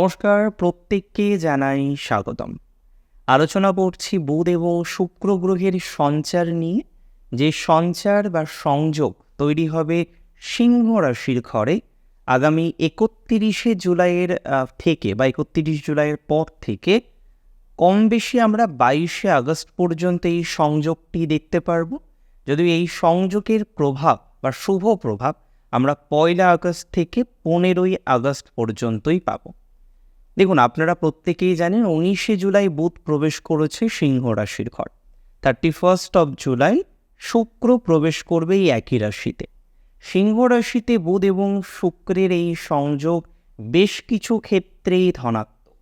নমস্কার, প্রত্যেককে জানাই স্বাগতম। আলোচনা করছি বুধ এবং শুক্র গ্রহের সঞ্চার নিয়ে। যে সঞ্চার বা সংযোগ তৈরি হবে সিংহ রাশির ঘরে আগামী একত্রিশে জুলাইয়ের থেকে বা একত্রিশ জুলাইয়ের পর থেকে কম বেশি আমরা বাইশে আগস্ট পর্যন্ত এই সংযোগটি দেখতে পারব। যদিও এই সংযোগের প্রভাব বা শুভ প্রভাব আমরা পয়লা আগস্ট থেকে পনেরোই আগস্ট পর্যন্তই পাবো। দেখুন, আপনারা প্রত্যেকেই জানেন উনিশে জুলাই বুধ প্রবেশ করেছে সিংহ রাশির ঘর। থার্টি ফার্স্ট অফ জুলাই শুক্র প্রবেশ করবে এই একই রাশিতে। সিংহ রাশিতে বুধ এবং শুক্রের এই সংযোগ বেশ কিছু ক্ষেত্রেই ধনাত্মক,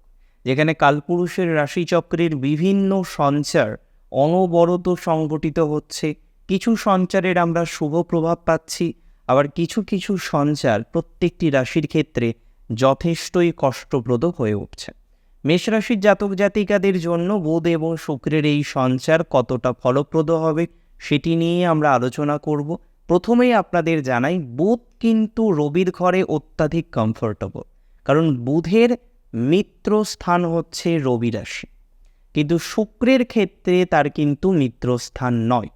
যেখানে কালপুরুষের রাশিচক্রের বিভিন্ন সঞ্চার অনবরত সংগঠিত হচ্ছে। কিছু সঞ্চারের আমরা শুভ প্রভাব পাচ্ছি, আবার কিছু কিছু সঞ্চার প্রত্যেকটি রাশির ক্ষেত্রে যথেষ্টই কষ্টপ্রদ হয়ে উঠছে। মেষরাশির জাতক জাতিকাদের জন্য বুধ এবং শুক্রের এই সঞ্চার কতটা ফলপ্রদ হবে সেটি নিয়ে আমরা আলোচনা করব। প্রথমেই আপনাদের জানাই, বুধ কিন্তু রবির ঘরে অত্যাধিক কমফোর্টেবল কারণ বুধের মিত্র স্থান হচ্ছে রবি রাশি। কিন্তু শুক্রের ক্ষেত্রে তার কিন্তু মিত্রস্থান নয়।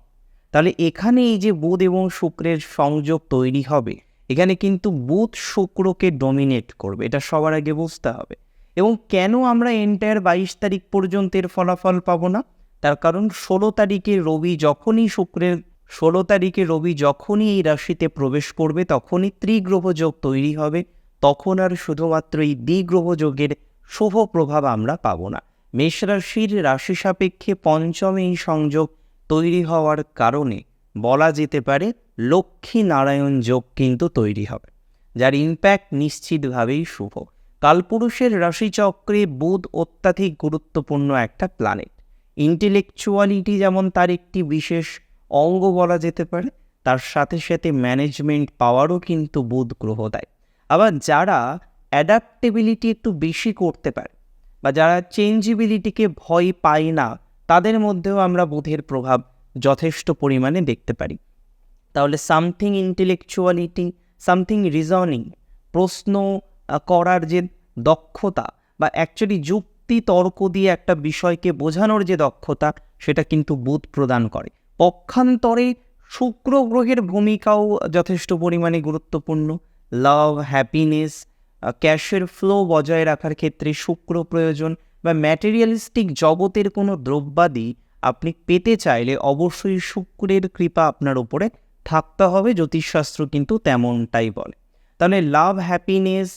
তাহলে এখানে এই যে বুধ এবং শুক্রের সংযোগ তৈরি হবে এখানে কিন্তু বুধ শুক্রকে ডমিনেট করবে, এটা সবার আগে বুঝতে হবে। এবং কেন আমরা এন্টায়ার বাইশ তারিখ পর্যন্ত এর ফলাফল পাবো না? তার কারণ ষোলো তারিখে রবি যখনই শুক্রের, ষোলো তারিখে রবি যখনই এই রাশিতে প্রবেশ করবে, তখনই ত্রিগ্রহ যোগ তৈরি হবে, তখন আর শুধুমাত্র এই দ্বিগ্রহ যোগের শুভ প্রভাব আমরা পাবো না। মেষ রাশির রাশি সাপেক্ষে পঞ্চম এই সংযোগ তৈরি হওয়ার কারণে বলা যেতে পারে লক্ষ্মী নারায়ণ যোগ কিন্তু তৈরি হবে, যার ইম্প্যাক্ট নিশ্চিতভাবেই শুভ। কালপুরুষের রাশিচক্রে বুধ অত্যাধিক গুরুত্বপূর্ণ একটা প্ল্যানেট ইন্টেলেকচুয়ালিটি যেমন তার একটি বিশেষ অঙ্গ বলা যেতে পারে, তার সাথে সাথে ম্যানেজমেন্ট পাওয়ারও কিন্তু বুধ গ্রহ দেয়। আবার যারা অ্যাডাপ্টেবিলিটি একটু বেশি করতে পারে, বা যারা চেঞ্জিবিলিটিকে ভয় পায় না, তাদের মধ্যেও আমরা বুধের প্রভাব যথেষ্ট পরিমাণে দেখতে পারি। তাহলে সামথিং ইন্টেলেকচুয়ালিটি সামথিং রিজনিং প্রশ্ন করার যে দক্ষতা বা অ্যাকচুয়ালি যুক্তি তর্ক দিয়ে একটা বিষয়কে বোঝানোর যে দক্ষতা, সেটা কিন্তু বুধ প্রদান করে। পক্ষান্তরে শুক্র গ্রহের ভূমিকাও যথেষ্ট পরিমাণে গুরুত্বপূর্ণ। লাভ হ্যাপিনেস ক্যাশের ফ্লো বজায় রাখার ক্ষেত্রে শুক্র প্রয়োজন বা ম্যাটেরিয়ালিস্টিক জগতের কোনো দ্রব্যাদি আপনি পেতে চাইলে অবশ্যই শুক্রের কৃপা আপনার উপরে থাকতে হবে, জ্যোতিষশাস্ত্র কিন্তু তেমনটাই বলে। তাহলে লাভ হ্যাপিনেস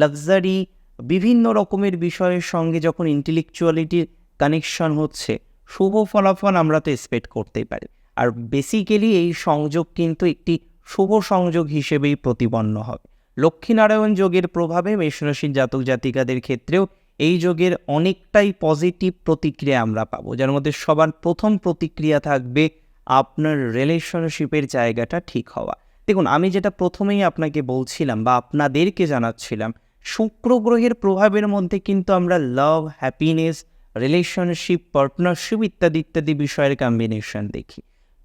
লাক্সারি বিভিন্ন রকমের বিষয়ের সঙ্গে যখন ইন্টেলেকচুয়ালিটির কানেকশন হচ্ছে, শুভ ফলাফল আমরা তো এক্সপেক্ট করতেই পারি। আর বেসিক্যালি এই সংযোগ কিন্তু একটি শুভ সংযোগ হিসেবেই প্রতিপন্ন হবে। লক্ষ্মীনারায়ণ যোগের প্রভাবে মেষরাশির জাতক জাতিকাদের ক্ষেত্রেও এই যোগের অনেকটাই পজিটিভ প্রতিক্রিয়া আমরা পাবো, যার মধ্যে সবার প্রথম প্রতিক্রিয়া থাকবে আপনার রিলেশনশিপের জায়গাটা ঠিক হওয়া। দেখুন, আমি যেটা প্রথমেই আপনাকে বলছিলাম বা আপনাদেরকে জানাচ্ছিলাম, শুক্র গ্রহের প্রভাবের মধ্যে কিন্তু আমরা লাভ হ্যাপিনেস রিলেশনশিপ পার্টনারশিপ ইত্যাদি ইত্যাদি বিষয়ের কম্বিনেশন দেখি।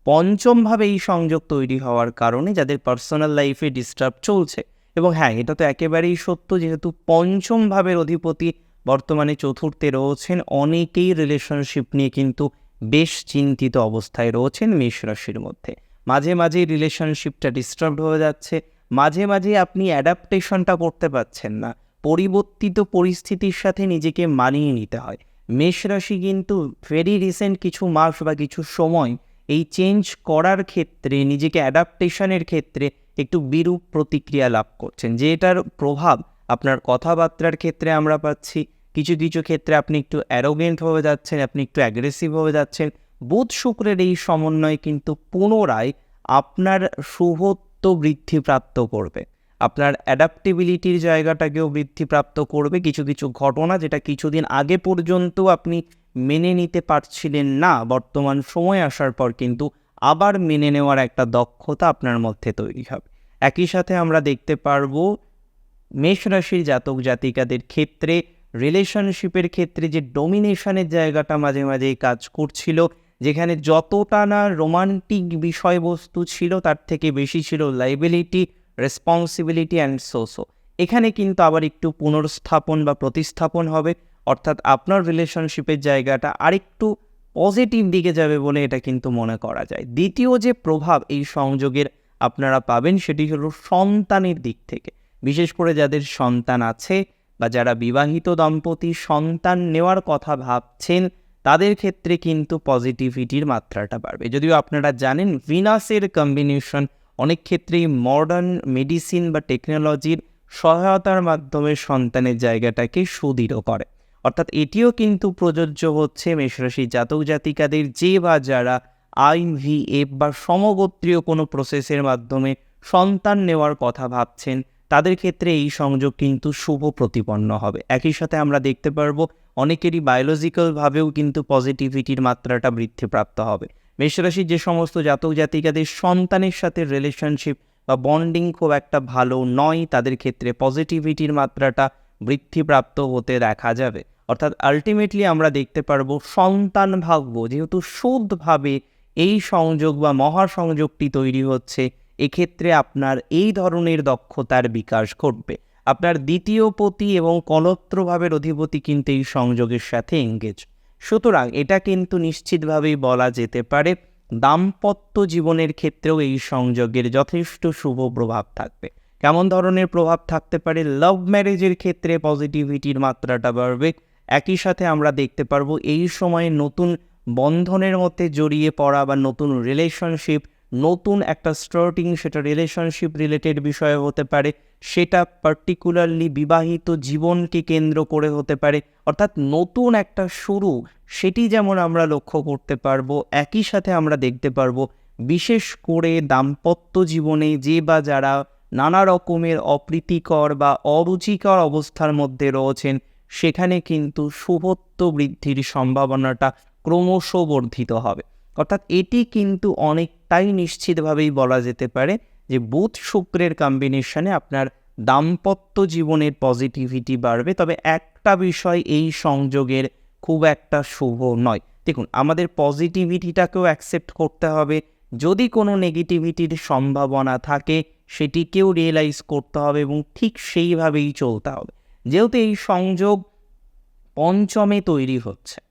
পঞ্চমভাবে এই সংযোগ তৈরি হওয়ার কারণে যাদের পার্সোনাল লাইফে ডিস্টার্ব চলছে, এবং হ্যাঁ এটা তো একেবারেই সত্য যেহেতু পঞ্চম ভাবের অধিপতি বর্তমানে চতুর্থে রয়েছেন, অনেকেই রিলেশনশিপ নিয়ে কিন্তু বেশ চিন্তিত অবস্থায় রয়েছেন মেষ রাশির মধ্যে। মাঝে মাঝে রিলেশনশিপটা ডিস্টার্ব হয়ে যাচ্ছে। মাঝে মাঝে আপনি অ্যাডাপ্টেশনটা করতে পারছেন না। পরিবর্তিত পরিস্থিতির সাথে নিজেকে মানিয়ে নিতে হয়। মেষ রাশি কিন্তু ভেরি রিসেন্ট কিছু মাস বা কিছু সময় এই চেঞ্জ করার ক্ষেত্রে, নিজেকে অ্যাডাপ্টেশনের ক্ষেত্রে একটু বিরূপ প্রতিক্রিয়া লাভ করছেন। যে এটার প্রভাব আপনার কথাবার্তার ক্ষেত্রে আমরা পাচ্ছি। কিছু কিছু ক্ষেত্রে আপনি একটু অ্যারোগেন্ট হয়ে যাচ্ছেন, আপনি একটু অ্যাগ্রেসিভ হয়ে যাচ্ছেন। বুধ শুক্রের এই সমন্বয় কিন্তু পুনরায় আপনার শুভত্ব বৃদ্ধিপ্রাপ্ত করবে। আপনার অ্যাডাপ্টেবিলিটির জায়গাটাকেও বৃদ্ধিপ্রাপ্ত করবে। কিছু কিছু ঘটনা যেটা কিছুদিন আগে পর্যন্ত আপনি মেনে নিতে পারছিলেন না, বর্তমান সময় আসার পর কিন্তু আবার মেনে নেওয়ার একটা দক্ষতা আপনার মধ্যে তৈরি হবে। একই সাথে আমরা দেখতে পারব, মেষ রাশির জাতক জাতিকাদের ক্ষেত্রে রিলেশনশিপের ক্ষেত্রে যে ডোমিনেশনের জায়গাটা মাঝে মাঝে কাজ করছিল, যেখানে যতটা না রোমান্টিক বিষয়বস্তু ছিল, তার থেকে বেশি ছিল লাইবিলিটি রেসপন্সিবিলিটি অ্যান্ড সোসো এখানে কিন্তু আবার একটু পুনর্স্থাপন বা প্রতিস্থাপন হবে, অর্থাৎ আপনার রিলেশনশিপের জায়গাটা আরেকটু পজিটিভ দিকে যাবে বলে এটা কিন্তু মনে করা যায়। দ্বিতীয় যে প্রভাব এই সংযোগের আপনারা পাবেন, সেটি হলো সন্তানের দিক থেকে। বিশেষ করে যাদের সন্তান আছে বা যারা বিবাহিত দম্পতি সন্তান নেওয়ার কথা ভাবছেন, তাদের ক্ষেত্রে কিন্তু পজিটিভিটির মাত্রাটা বাড়বে। যদিও আপনারা জানেন ভিনাসের কম্বিনেশন অনেক ক্ষেত্রেই মডার্ন মেডিসিন বা টেকনোলজির সহায়তার মাধ্যমে সন্তানের জায়গাটাকে সুদৃঢ় করে। অর্থাৎ এটিও কিন্তু প্রযোজ্য হচ্ছে মেষরাশি জাতক জাতিকাদের যে বা যারা আইভিএফ বা সমগোত্রীয় কোনো প্রসেসের মাধ্যমে সন্তান নেওয়ার কথা ভাবছেন তাদের ক্ষেত্রে এই সংযোগ কিন্তু শুভ প্রতিপন্ন হবে। একই সাথে আমরা দেখতে পারব অনেকেরই বায়োলজিক্যালভাবেও কিন্তু পজিটিভিটির মাত্রাটা বৃদ্ধিপ্রাপ্ত হবে। মেষরাশির যে সমস্ত জাতক জাতিকাদের সন্তানের সাথে রিলেশনশিপ বা বন্ডিং খুব একটা ভালো নয়, তাদের ক্ষেত্রে পজিটিভিটির মাত্রাটা বৃদ্ধিপ্রাপ্ত হতে দেখা যাবে। অর্থাৎ আলটিমেটলি আমরা দেখতে পারব সন্তান ভাগ্য, যেহেতু শুদ্ধভাবে এই সংযোগ বা মহাসংযোগটি তৈরি হচ্ছে এক্ষেত্রে আপনার এই ধরনের দক্ষতার বিকাশ ঘটবে। আপনার দ্বিতীয় পতি এবং কলত্রভাবের অধিপতি কিন্তু এই সংযোগের সাথে এঙ্গেজ সুতরাং এটা কিন্তু নিশ্চিতভাবেই বলা যেতে পারে, দাম্পত্য জীবনের ক্ষেত্রেও এই সংযোগের যথেষ্ট শুভ প্রভাব থাকবে। কেমন ধরনের প্রভাব থাকতে পারে? লাভ ম্যারেজের ক্ষেত্রে পজিটিভিটির মাত্রাটা বাড়বে। একই সাথে আমরা দেখতে পারব এই সময়ে নতুন বন্ধনের মধ্যে জড়িয়ে পড়া বা নতুন রিলেশনশিপ নতুন একটা স্টার্টিং, সেটা রিলেশনশিপ রিলেটেড বিষয় হতে পারে, সেটা পার্টিকুলারলি বিবাহিত জীবনকে কেন্দ্র করে হতে পারে, অর্থাৎ নতুন একটা শুরু, সেটি যেমন আমরা লক্ষ্য করতে পারব, একই সাথে আমরা দেখতে পারব, বিশেষ করে দাম্পত্য জীবনে যে বা যারা নানা রকমের অপ্রীতিকর বা অরুচিকর অবস্থার মধ্যে রয়েছেন, সেখানে কিন্তু শুভত্ব বৃদ্ধির সম্ভাবনাটা ক্রমশ বর্ধিত হবে। অর্থাৎ এটি কিন্তু অনেকটাই নিশ্চিতভাবেই বলা যেতে পারে যে বুধ শুক্রের কম্বিনেশনে আপনার দাম্পত্য জীবনের পজিটিভিটি বাড়বে। তবে একটা বিষয় এই সংযোগের খুব একটা শুভ নয়। দেখুন, আমাদের পজিটিভিটিটাকেও অ্যাকসেপ্ট করতে হবে। যদি কোনো নেগেটিভিটির সম্ভাবনা থাকে, সেটিকেও রিয়েলাইজ করতে হবে এবং ঠিক সেইভাবেই চলতে হবে। যেহেতু এই সংযোগ পঞ্চমে তৈরি হচ্ছে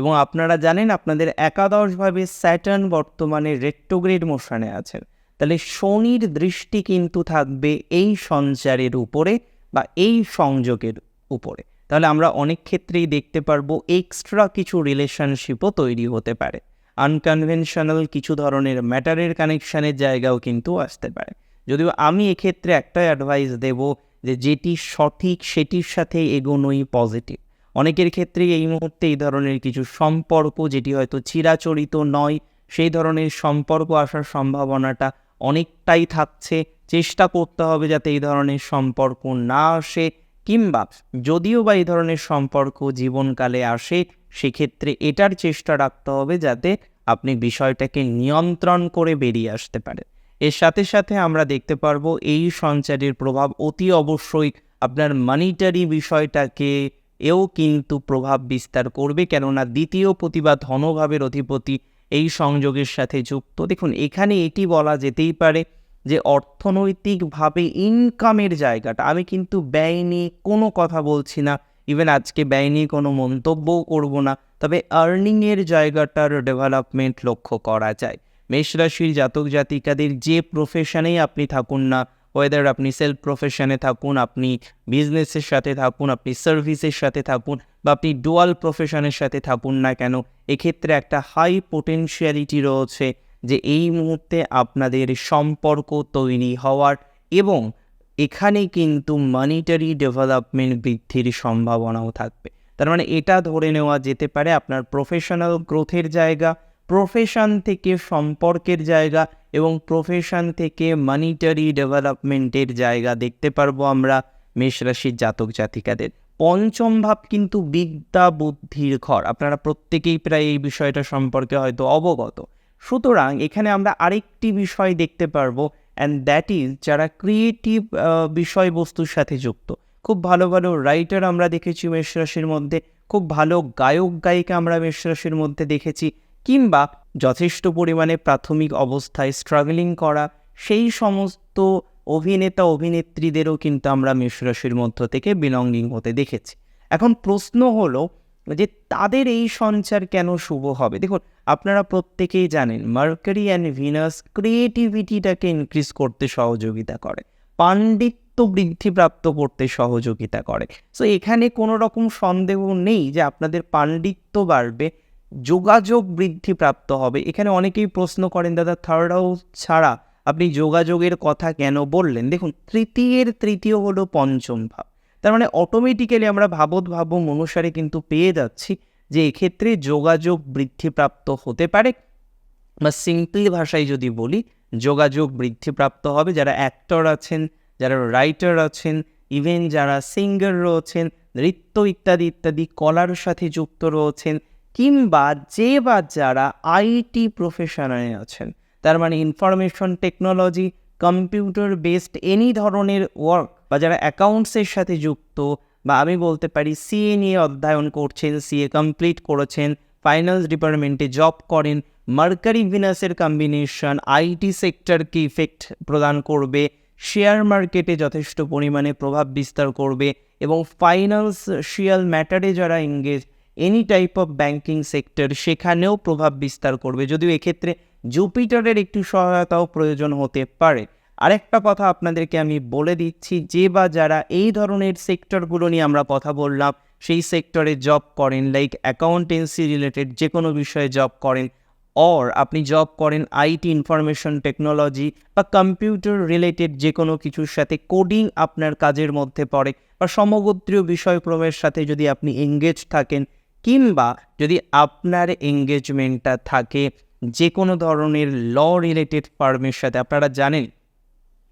এবং আপনারা জানেন আপনাদের একাদশভাবে স্যাটার্ন বর্তমানে রেট্রোগ্রেড মোশনে আছেন। তাহলে শনির দৃষ্টি কিন্তু থাকবে এই সঞ্চারের উপরে বা এই সংযোগের উপরে। তাহলে আমরা অনেক ক্ষেত্রেই দেখতে পারব এক্সট্রা কিছু রিলেশনশিপও তৈরি হতে পারে। আনকনভেনশনাল কিছু ধরনের ম্যাটারের কানেকশানের জায়গাও কিন্তু আসতে পারে। যদিও আমি এক্ষেত্রে একটাই অ্যাডভাইস দেব যে যেটি সঠিক সেটির সাথে এগোনোই পজিটিভ অনেকের ক্ষেত্রেই এই মুহূর্তে এই ধরনের কিছু সম্পর্ক যেটি হয়তো চিরাচরিত নয়, সেই ধরনের সম্পর্ক আসার সম্ভাবনাটা অনেকটাই থাকছে। চেষ্টা করতে হবে যাতে এই ধরনের সম্পর্ক না আসে কিংবা যদিও বা এই ধরনের সম্পর্ক জীবনকালে আসে, সেক্ষেত্রে এটার চেষ্টা রাখতে হবে যাতে আপনি বিষয়টাকে নিয়ন্ত্রণ করে বেরিয়ে আসতে পারেন। এর সাথে সাথে আমরা দেখতে পারব এই সঞ্চারের প্রভাব অতি অবশ্যই আপনার মানিটারি বিষয়টাকে এও কিন্তু প্রভাব বিস্তার করবে, কেননা দ্বিতীয় পতি বা ধনভাবের অধিপতি এই সংযোগের সাথে যুক্ত। দেখুন, এখানে এটি বলা যেতেই পারে যে অর্থনৈতিকভাবে ইনকামের জায়গাটা, আমি কিন্তু ব্যয় নিয়ে কোনো কথা বলছি না ইভেন আজকে ব্যয় নিয়ে কোনো মন্তব্যও করব না, তবে আর্নিংয়ের জায়গাটার ডেভেলপমেন্ট লক্ষ্য করা যায়। মেষ রাশির জাতক জাতিকাদের যে প্রফেশনেই আপনি থাকুন না ওয়েদার আপনি সেলফ প্রফেশনে থাকুন, আপনি বিজনেসের সাথে থাকুন, আপনি সার্ভিসের সাথে থাকুন, বা আপনি ডুয়াল প্রফেশনের সাথে থাকুন না কেন, এক্ষেত্রে একটা হাই পোটেনশিয়ালিটি রয়েছে যে এই মুহূর্তে আপনাদের সম্পর্ক তৈরি হওয়ার এবং এখানে কিন্তু মানিটারি ডেভেলপমেন্ট বৃদ্ধির সম্ভাবনাও থাকবে। তার মানে এটা ধরে নেওয়া যেতে পারে আপনার প্রফেশনাল গ্রোথের জায়গা প্রফেশন থেকে সম্পর্কের জায়গা এবং প্রফেশন থেকে মানিটারি ডেভেলপমেন্টের জায়গা দেখতে পারব আমরা মেষ রাশির জাতক জাতিকাদের। পঞ্চম ভাব কিন্তু বিদ্যা বুদ্ধির ঘর। আপনারা প্রত্যেকেই প্রায় এই বিষয়টা সম্পর্কে হয়তো অবগত। সুতরাং এখানে আমরা আরেকটি বিষয় দেখতে পারব অ্যান্ড দ্যাট ইজ যারা ক্রিয়েটিভ বিষয়বস্তুর সাথে যুক্ত। খুব ভালো ভালো রাইটার আমরা দেখেছি মেষ রাশির মধ্যে, খুব ভালো গায়ক, গায়িকা আমরা মেষ রাশির মধ্যে দেখেছি। কিংবা যথেষ্ট পরিমাণে প্রাথমিক অবস্থায় স্ট্রাগলিং করা, সেই সমস্ত অভিনেতা, অভিনেত্রীদেরও কিন্তু আমরা মেষ রাশির মধ্য থেকে বিলঙ্গিং হতে দেখেছি। এখন প্রশ্ন হলো যে তাদের এই সঞ্চার কেন শুভ হবে? দেখুন, আপনারা প্রত্যেকেই জানেন মার্কারি অ্যান্ড ভিনাস ক্রিয়েটিভিটিটাকে ইনক্রিজ করতে সহযোগিতা করে, পাণ্ডিত্য বৃদ্ধিপ্রাপ্ত করতে সহযোগিতা করে। সো এখানে কোনো রকম সন্দেহ নেই যে আপনাদের পাণ্ডিত্য বাড়বে যোগাযোগ বৃদ্ধিপ্রাপ্ত হবে। এখানে অনেকেই প্রশ্ন করেন, দাদা থার্ড হাউস ছাড়া আপনি যোগাযোগের কথা কেন বললেন? দেখুন, তৃতীয়ের তৃতীয় হলো পঞ্চম ভাব। তার মানে অটোমেটিক্যালি আমরা ভাবত অনুসারে কিন্তু পেয়ে যাচ্ছি যে এক্ষেত্রে যোগাযোগ বৃদ্ধিপ্রাপ্ত হতে পারে। বা সিম্পল ভাষায় যদি বলি, যোগাযোগ বৃদ্ধিপ্রাপ্ত হবে। যারা অ্যাক্টর আছেন, যারা রাইটার আছেন ইভেন যারা সিঙ্গার রয়েছেন, নৃত্য ইত্যাদি ইত্যাদি, কলার সাথে যুক্ত রয়েছেন কিংবা যে বা যারা আইটি প্রফেশনে আছেন, তার মানে information technology computer based any ধরনের ওয়ার্ক বা যারা অ্যাকাউন্টসের সাথে যুক্ত বা আমি বলতে পারি সিএ নিয়ে অধ্যয়ন করছেন সিএ কমপ্লিট করেছেন ফাইন্যান্স ডিপার্টমেন্টে জব করেন মার্কারি ভিনাসের কম্বিনেশন আইটি সেক্টরকে ইফেক্ট প্রদান করবে শেয়ার মার্কেটে যথেষ্ট পরিমাণে প্রভাব বিস্তার করবে এবং ফাইন্যান্সিয়াল ম্যাটারে যারা engage any type of banking sector সেখানেও প্রভাব বিস্তার করবে। যদিও এক্ষেত্রে জুপিটারের একটু সহায়তাও প্রয়োজন হতে পারে। আরেকটা কথা আপনাদেরকে আমি বলে দিচ্ছি, যে বা যারা এই ধরনের সেক্টরগুলো নিয়ে আমরা কথা বললাম, সেই সেক্টরে জব করেন লাইক অ্যাকাউন্টেন্সি রিলেটেড যে কোনো বিষয়ে জব করেন অর আপনি জব করেন আইটি ইনফরমেশন টেকনোলজি বা কম্পিউটার রিলেটেড যে কোনো কিছুর সাথে কোডিং আপনার কাজের মধ্যে পড়ে, বা সমগোত্রীয় বিষয়ক্রমের সাথে যদি আপনি এঙ্গেজ থাকেন কিংবা যদি আপনার এঙ্গেজমেন্টটা থাকে যে কোনো ধরনের ল রিলেটেড ফার্মের সাথে, আপনারা জানেন,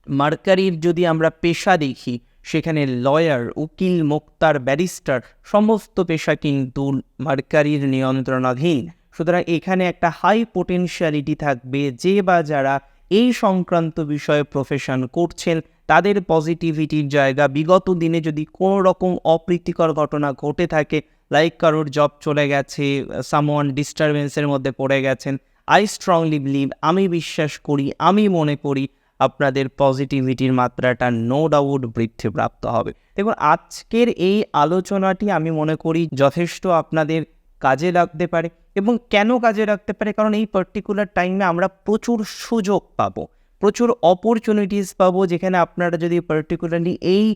মার্কারির যদি আমরা পেশা দেখি, সেখানে লয়ার উকিল, মোক্তার ব্যারিস্টার সমস্ত পেশা কিন্তু মার্কারির নিয়ন্ত্রণাধীন। সুতরাং এখানে একটা হাই পোটেনশিয়ালিটি থাকবে যে বা যারা এই সংক্রান্ত বিষয়ে প্রফেশন করছেন, তাদের পজিটিভিটির জায়গা। বিগত দিনে যদি কোনো রকম অপ্রীতিকর ঘটনা ঘটে থাকে লাইক কারোর জব চলে গেছে সামওয়ান ডিস্টারবেন্সের মধ্যে পড়ে গেছেন আই স্ট্রংলি বিলিভ আমি বিশ্বাস করি, আমি মনে করি আপনাদের পজিটিভিটির মাত্রাটা নো ডাউট বৃদ্ধিপ্রাপ্ত হবে। দেখুন, আজকের এই আলোচনাটি আমি মনে করি যথেষ্ট আপনাদের কাজে লাগতে পারে এবং কেন কাজে লাগতে পারে? কারণ এই পার্টিকুলার টাইমে আমরা প্রচুর সুযোগ পাবো, প্রচুর অপরচুনিটিস পাবো যেখানে আপনারা যদি পার্টিকুলারলি এই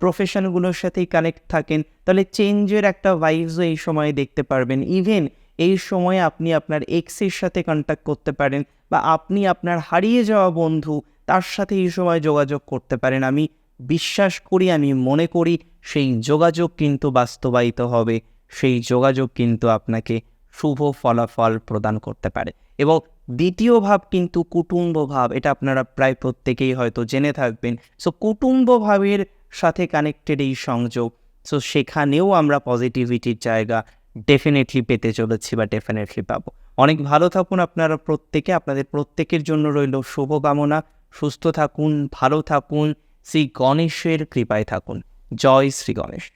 প্রফেশনগুলোর সাথেই কানেক্ট থাকেন, তাহলে চেঞ্জের একটা ভাইবসও এই সময়ে দেখতে পারবেন। ইভেন এই সময়ে আপনি আপনার এক্সের সাথে কন্ট্যাক্ট করতে পারেন বা আপনি আপনার হারিয়ে যাওয়া বন্ধু, তার সাথে এই সময় যোগাযোগ করতে পারেন। আমি বিশ্বাস করি, আমি মনে করি সেই যোগাযোগ কিন্তু বাস্তবায়িত হবে, সেই যোগাযোগ কিন্তু আপনাকে শুভ ফলাফল প্রদান করতে পারে। এবং দ্বিতীয় ভাব কিন্তু কুটুম্ব ভাব, এটা আপনারা প্রায় প্রত্যেকেই হয়তো জেনে থাকবেন। সো কুটুম্ব ভাবের সাথে কানেক্টেড এই সংযোগ। সো সেখানেও আমরা পজিটিভিটির জায়গা ডেফিনেটলি পেতে চলেছি বা ডেফিনেটলি পাবো। অনেক ভালো থাকুন আপনারা প্রত্যেকে। আপনাদের প্রত্যেকের জন্য রইল শুভকামনা। সুস্থ থাকুন, ভালো থাকুন। শ্রী গণেশের কৃপায় থাকুন। জয় শ্রী গণেশ।